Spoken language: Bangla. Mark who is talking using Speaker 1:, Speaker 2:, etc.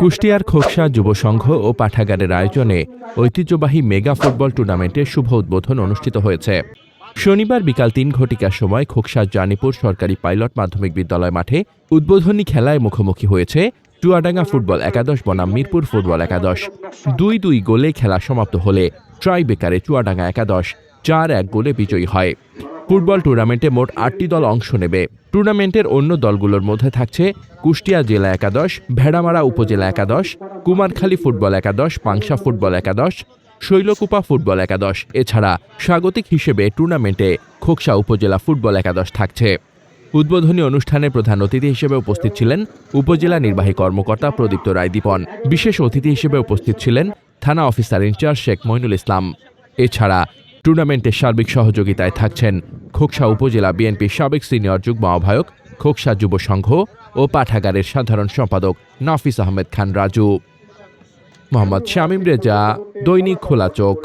Speaker 1: কুষ্টিয়ার খোকসা যুব সংঘ ও পাঠাগারের আয়োজনে ঐতিহ্যবাহী মেগা ফুটবল টুর্নামেন্টের শুভ উদ্বোধন অনুষ্ঠিত হয়েছে শনিবার বিকাল তিন ঘটিকার সময় খোকসা জানিপুর সরকারি পাইলট মাধ্যমিক বিদ্যালয় মাঠে উদ্বোধনী খেলায় মুখোমুখি হয়েছে চুয়াডাঙ্গা ফুটবল একাদশ বনাম মিরপুর ফুটবল একাদশ দুই দুই গোলে খেলা সমাপ্ত হলে ট্রাই বেকারে চুয়াডাঙ্গা একাদশ চার এক গোলে বিজয়ী হয় ফুটবল টুর্নামেন্টে মোট আটটি দল অংশ নেবে টুর্নামেন্টের অন্য দলগুলোর মধ্যে থাকছে কুষ্টিয়া জেলা একাদশ ভেড়ামারা উপজেলা একাদশ কুমারখালী ফুটবল একাদশ পাংশা ফুটবল একাদশ শৈলকুপা ফুটবল একাদশ এছাড়া স্বাগতিক হিসেবে টুর্নামেন্টে খোকসা উপজেলা ফুটবল একাদশ থাকছে উদ্বোধনী অনুষ্ঠানে প্রধান অতিথি হিসেবে উপস্থিত ছিলেন উপজেলা নির্বাহী কর্মকর্তা প্রদীপ্ত রায়দীপন বিশেষ অতিথি হিসেবে উপস্থিত ছিলেন থানা অফিসার ইনচার্জ শেখ মইনুল ইসলাম এছাড়া টুর্নামেন্টের সার্বিক সহযোগিতায় থাকছেন খোকসা উপজেলা বিএনপির সাবেক সিনিয়র যুগ্ম আহ্বায়ক খোকসা যুব সংঘ ও পাঠাগারের সাধারণ সম্পাদক নাফিস আহমেদ খান রাজু মোহাম্মদ শামীম রেজা দৈনিক খোলা চোখ